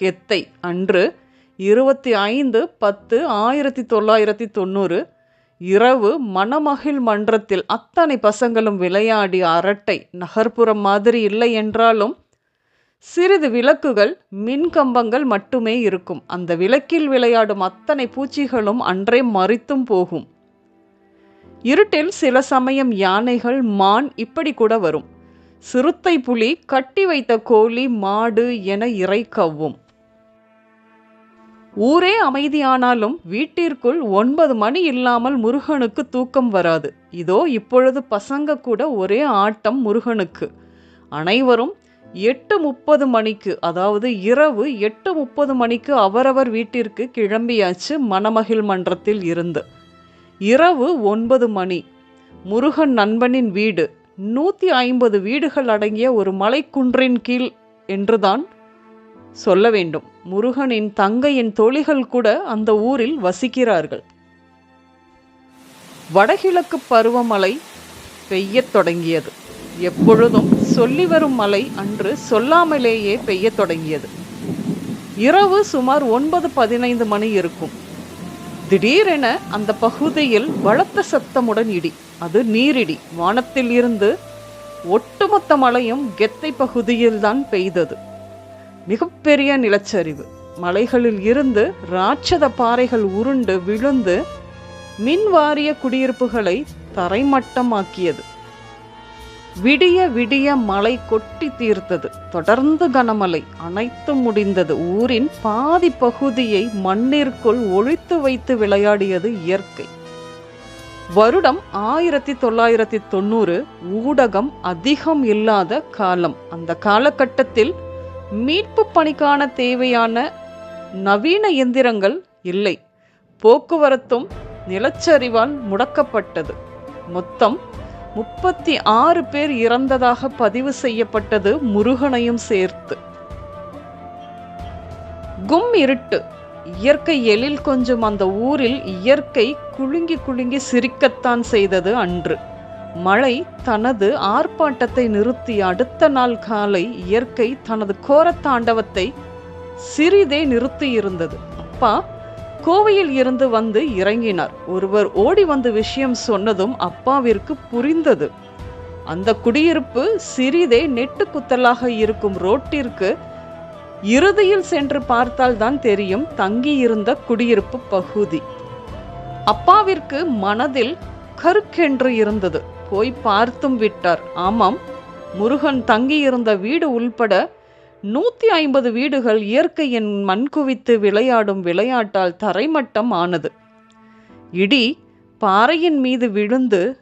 கெத்தை அன்று இருபத்தி ஐந்து பத்து ஆயிரத்தி தொள்ளாயிரத்தி தொண்ணூறு. இரவு மணமகிழ் மன்றத்தில் அத்தனை பசங்களும் விளையாடி அரட்டை நகர்ப்புறம் மாதிரி இல்லை என்றாலும் சிறிது விளக்குகள் மின்கம்பங்கள் மட்டுமே இருக்கும். அந்த விளக்கில் விளையாடும் அத்தனை பூச்சிகளும் அன்றே மறித்தும் போகும். இருட்டில் சில சமயம் யானைகள் மான் இப்படி கூட வரும். சிறுத்தை புலி கட்டி வைத்த கோழி மாடு என இறைக்கவும் ஊரே அமைதியானாலும் வீட்டிற்குள் ஒன்பது மணி இல்லாமல் முருகனுக்கு தூக்கம் வராது. இதோ இப்பொழுது பசங்க கூட ஒரே ஆட்டம் முருகனுக்கு. அனைவரும் எட்டு முப்பது மணிக்கு அதாவது இரவு எட்டு முப்பது மணிக்கு அவரவர் வீட்டிற்கு கிளம்பியாச்சு மணமகிழ் மன்றத்தில் இருந்து. இரவு ஒன்பது மணி. முருகன் நண்பனின் வீடு. நூற்றி ஐம்பது வீடுகள் அடங்கிய ஒரு மலைக்குன்றின் கீழ் என்றுதான் சொல்ல வேண்டும். முருகனின் தங்கையின் தோழிகள் கூட அந்த ஊரில் வசிக்கிறார்கள். வடகிழக்கு பருவமழை பெய்யத் தொடங்கியது. எப்பொழுதும் சொல்லி வரும் மழை அன்று சொல்லாமலேயே பெய்யத் தொடங்கியது. இரவு சுமார் ஒன்பது பதினைந்து மணி இருக்கும். திடீரென அந்த பகுதியில் பலத்த சத்தமுடன் இடி. அது நீரிடி. வானத்தில் இருந்து ஒட்டுமொத்த மழையும் கெத்தை பகுதியில்தான் பெய்தது. மிகப்பெரிய நிலச்சரிவு. மலைகளில் இருந்து ராட்சத பாறைகள் உருண்டு விழுந்து மின் வாரிய குடியிருப்புகளை தரைமட்டமாக்கியது. விடிய விடிய மழை கொட்டி தீர்த்தது. தொடர்ந்து கனமழை. அனைத்தும் முடிந்தது. ஊரின் பாதி பகுதியை மண்ணிற்குள் ஒழித்து வைத்து விளையாடியது இயற்கை. வருடம் ஆயிரத்தி தொள்ளாயிரத்தி தொண்ணூறு ஊடகம் அதிகம் இல்லாத காலம். அந்த காலகட்டத்தில் மீட்பு பணிக்கான தேவையான நவீன எந்திரங்கள் இல்லை. போக்குவரத்தும் நிலச்சரிவால் முடக்கப்பட்டது. மொத்தம் முப்பத்தி ஆறு பேர் இறந்ததாக பதிவு செய்யப்பட்டது முருகனையும் சேர்த்து. கும் இருட்டு. இயற்கை எழில் கொஞ்சம் அந்த ஊரில் இயற்கை குலுங்கி குலுங்கி சிரிக்கத்தான் செய்தது அன்று. மழை தனது ஆர்ப்பாட்டத்தை நிறுத்தி அடுத்த நாள் காலை இயற்கை தனது கோரத்தாண்டவத்தை சிறிதே நிறுத்தி இருந்தது அப்பா கோவையில் இருந்து வந்து இறங்கினார். ஒருவர் ஓடி வந்து விஷயம் சொன்னதும் அப்பாவிற்கு புரிந்தது. அந்த குடியிருப்பு சிறிதே நெட்டு குத்தலாக இருக்கும் ரோட்டிற்கு இறுதியில் சென்று பார்த்தால் தான் தெரியும் தங்கியிருந்த குடியிருப்பு பகுதி. அப்பாவிற்கு மனதில் கருக்கென்று இருந்தது. போய் பார்த்தும் விட்டார். ஆமாம் முருகன் தங்கியிருந்த வீடு உள்பட நூற்றி ஐம்பது வீடுகள் இயற்கையின் மண் குவித்து விளையாடும் விளையாட்டால் தரைமட்டம் ஆனது. இடி பாறையின் மீது விழுந்து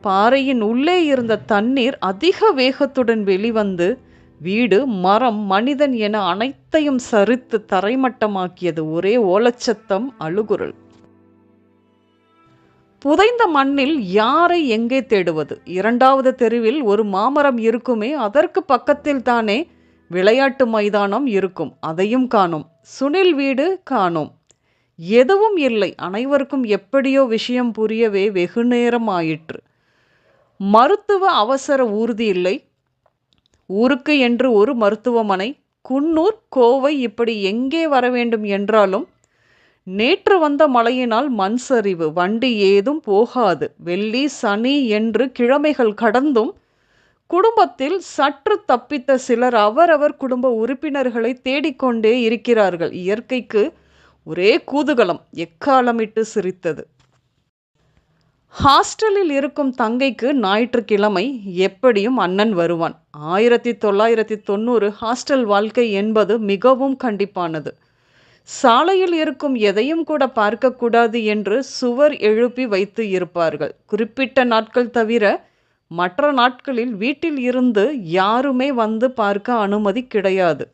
பாறையின் உள்ளே இருந்த தண்ணீர் அதிக வேகத்துடன் வெளிவந்து வீடு மரம் மனிதன் என அனைத்தையும் சரித்து தரைமட்டமாக்கியது. ஒரே ஓலச்சத்தம் அழுகுரல். புதைந்த மண்ணில் யாரை எங்கே தேடுவது? இரண்டாவது தெருவில் ஒரு மாமரம் இருக்குமே அதற்கு பக்கத்தில் தானே விளையாட்டு மைதானம் இருக்கும். அதையும் காணோம். சுனில் வீடு காணோம். எதுவும் இல்லை. அனைவருக்கும் எப்படியோ விஷயம் புரியவே வெகு நேரம் ஆயிற்று. மருத்துவ அவசர ஊர்தி இல்லை. ஊருக்கு என்று ஒரு மருத்துவமனை. குன்னூர் கோவை இப்படி எங்கே வர வேண்டும் என்றாலும் நேற்று வந்த மழையினால் மண் சரிவு வண்டி ஏதும் போகாது. வெள்ளி சனி என்று கிழமைகள் கடந்தும் குடும்பத்தில் சற்று தப்பித்த சிலர் அவரவர் குடும்ப உறுப்பினர்களை தேடிக்கொண்டே இருக்கிறார்கள். இயற்கைக்கு ஒரே கூதுகலம் எக்காலமிட்டு சிரித்தது. ஹாஸ்டலில் இருக்கும் தங்கைக்கு ஞாயிற்றுக்கிழமை எப்படியும் அண்ணன் வருவான். ஆயிரத்தி தொள்ளாயிரத்தி தொண்ணூறு ஹாஸ்டல் வாழ்க்கை என்பது மிகவும் கண்டிப்பானது. சாலையில் இருக்கும் எதையும் கூட பார்க்கக்கூடாது என்று சுவர் எழுப்பி வைத்து இருப்பார்கள். குறிப்பிட்ட நாட்கள் தவிர மற்ற நாட்களில் வீட்டில் இருந்து யாருமே வந்து பார்க்க அனுமதி கிடையாது.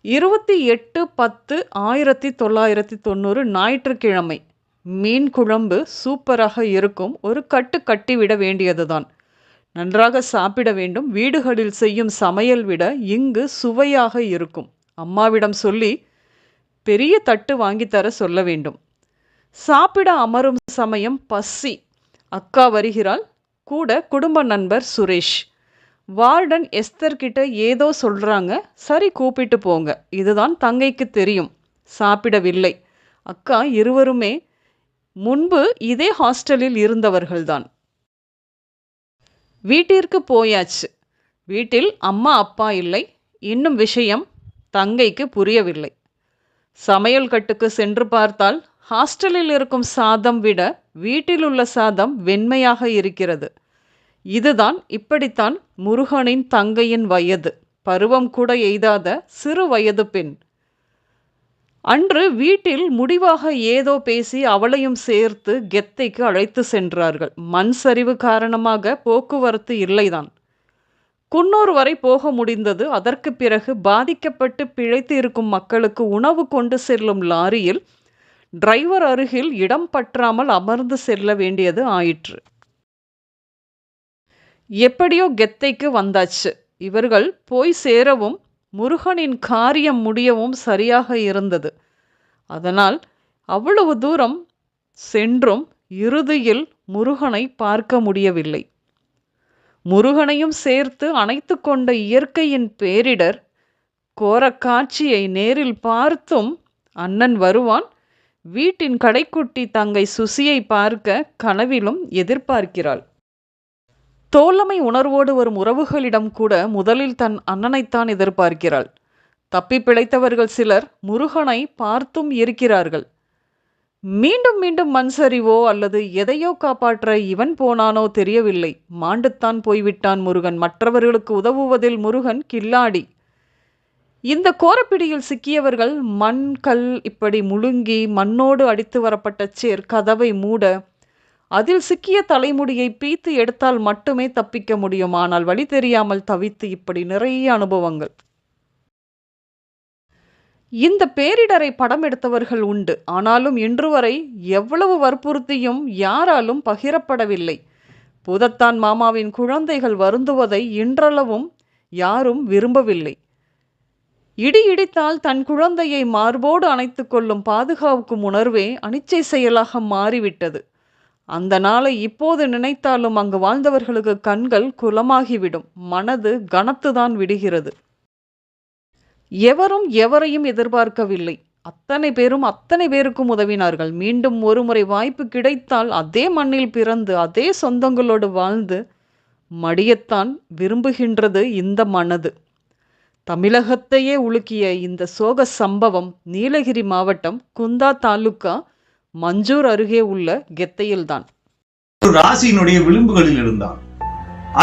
இருபத்தி எட்டு பத்து ஆயிரத்தி தொள்ளாயிரத்தி தொண்ணூறு ஞாயிற்றுக்கிழமை மீன் குழம்பு சூப்பராக இருக்கும். ஒரு கட்டு கட்டிவிட வேண்டியதுதான். நன்றாக சாப்பிட வேண்டும். வீடுகளில் செய்யும் சமையல் விட இங்கு சுவையாக இருக்கும். அம்மாவிடம் சொல்லி பெரிய தட்டு வாங்கித்தர சொல்ல வேண்டும். சாப்பிட அமரும் சமயம் பசி. அக்கா வருகிறாள். கூட குடும்ப நண்பர் சுரேஷ். வார்டன் எஸ்தர் கிட்ட ஏதோ சொல்கிறாங்க சரி கூப்பிட்டு போங்க. இதுதான் தங்கைக்கு தெரியும். சாப்பிடவில்லை. அக்கா இருவருமே முன்பு இதே ஹாஸ்டலில் இருந்தவர்கள்தான். வீட்டிற்கு போயாச்சு. வீட்டில் அம்மா அப்பா இல்லை. இன்னும் விஷயம் தங்கைக்கு புரியவில்லை. சமையல் கட்டுக்கு சென்று பார்த்தால் ஹாஸ்டலில் இருக்கும் சாதம் விட வீட்டில் உள்ள சாதம் வெண்மையாக இருக்கிறது. இதுதான் இப்படித்தான் முருகனின் தங்கையின் வயது. பருவம் கூட எய்தாத சிறு வயது பெண். அன்று வீட்டில் முடிவாக ஏதோ பேசி அவளையும் சேர்த்து கெத்தைக்கு அழைத்து சென்றார்கள். மண் சரிவு காரணமாக போக்குவரத்து இல்லைதான். குன்னூர் வரை போக முடிந்தது. அதற்கு பிறகு பாதிக்கப்பட்டு பிழைத்து இருக்கும் மக்களுக்கு உணவு கொண்டு செல்லும் லாரியில் டிரைவர் அருகில் இடம் பற்றாமல் அமர்ந்து செல்ல வேண்டியது ஆயிற்று. எப்படியோ கெத்தைக்கு வந்தாச்சு. இவர்கள் போய் சேரவும் முருகனின் காரியம் முடியவும் சரியாக இருந்தது. அதனால் அவ்வளவு தூரம் சென்றும் இறுதியில் முருகனை பார்க்க முடியவில்லை. முருகனையும் சேர்த்து அணைத்து கொண்ட இயற்கையின் பேரிடர் கோர காட்சியை நேரில் பார்த்தும் அண்ணன் வருவான். வீட்டின் கடைக்குட்டி தங்கை சுசியை பார்க்க கனவிலும் எதிர்பார்க்கிறாள். தோழமை உணர்வோடு வரும் உறவுகளிடம் கூட முதலில் தன் அண்ணனைத்தான் எதிர்பார்க்கிறாள். தப்பி பிழைத்தவர்கள் சிலர் முருகனை பார்த்தும் இருக்கிறார்கள். மீண்டும் மீண்டும் மண் சரிவோ அல்லது எதையோ காப்பாற்ற இவன் போனானோ தெரியவில்லை. மாண்டுத்தான் போய்விட்டான் முருகன். மற்றவர்களுக்கு உதவுவதில் முருகன் கில்லாடி. இந்த கோரப்பிடியில் சிக்கியவர்கள் மண் கல் இப்படி முழுங்கி மண்ணோடு அடித்து வரப்பட்ட சேர் கதவை மூட அதில் சிக்கிய தலைமுடியை பீத்து எடுத்தால் மட்டுமே தப்பிக்க முடியும். ஆனால் வழி தெரியாமல் தவித்து இப்படி நிறைய அனுபவங்கள். இந்த பேரிடரை படம் எடுத்தவர்கள் உண்டு. ஆனாலும் இன்று வரை எவ்வளவு வற்புறுத்தியும் யாராலும் பகிரப்படவில்லை. பூதத்தான் மாமாவின் குழந்தைகள் வருந்துவதை இன்றளவும் யாரும் விரும்பவில்லை. இடி இடித்தால் தன் குழந்தையை மார்போடு அணைத்து கொள்ளும் பாதுகாக்கும் உணர்வே அனிச்சை செயலாக மாறிவிட்டது. அந்த நாளை இப்போது நினைத்தாலும் அங்கு வாழ்ந்தவர்களுக்கு கண்கள் குலமாகிவிடும். மனது கனத்துதான் விடுகிறது. எவரும் எவரையும் எதிர்பார்க்கவில்லை. அத்தனை பேரும் அத்தனை பேருக்கும் உதவினார்கள். மீண்டும் ஒருமுறை வாய்ப்பு கிடைத்தால் அதே மண்ணில் பிறந்து அதே சொந்தங்களோடு வாழ்ந்து மடியத்தான் விரும்புகின்றது இந்த மனது. தமிழகத்தையே உலுக்கிய இந்த சோக சம்பவம் நீலகிரி மாவட்டம் குந்தா தாலுக்கா மஞ்சூர் அருகே உள்ள கெத்தையில்தான். ஒரு ராசியினுடைய விளிம்புகளில் இருந்தால்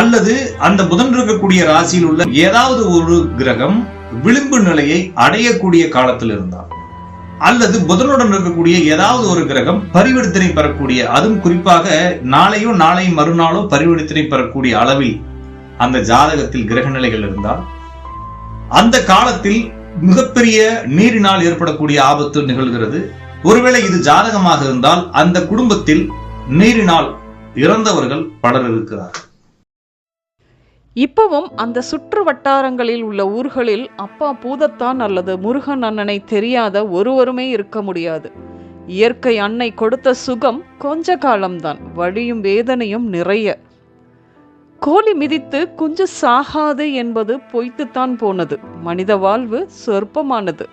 அல்லது அந்த புதன் இருக்கக்கூடிய ராசியில் உள்ள ஏதாவது ஒரு கிரகம் விளிம்பு நிலையை அடையக்கூடிய காலத்தில் இருந்தார் அல்லது புதனுடன் இருக்கக்கூடிய ஏதாவது ஒரு கிரகம் பரிவர்த்தனை பெறக்கூடிய அதுவும் குறிப்பாக நாளையோ நாளை மறுநாளோ பரிவர்த்தனை பெறக்கூடிய அளவில் அந்த ஜாதகத்தில் கிரக நிலைகள் இருந்தால் அந்த காலத்தில் மிகப்பெரிய நீரினால் ஏற்படக்கூடிய ஆபத்து நிகழ்கிறது. ஒருவேளை இது ஜாதகமாக இருந்தால் அந்த குடும்பத்தில் நீரினால் இறந்தவர்கள் பலர் இருக்கிறார்கள். இப்பவும் அந்த சுற்று வட்டாரங்களில் உள்ள ஊர்களில் அப்பா பூதத்தான் அல்லது முருகன் அண்ணனை தெரியாத ஒருவருமே இருக்க முடியாது. இயற்கை அன்னை கொடுத்த சுகம் கொஞ்ச காலம்தான் வழியும் வேதனையும் நிறைய. கோழி மிதித்து குஞ்சு சாகாது என்பது பொய்த்துத்தான் போனது மனித வாழ்வு சொற்பமானது.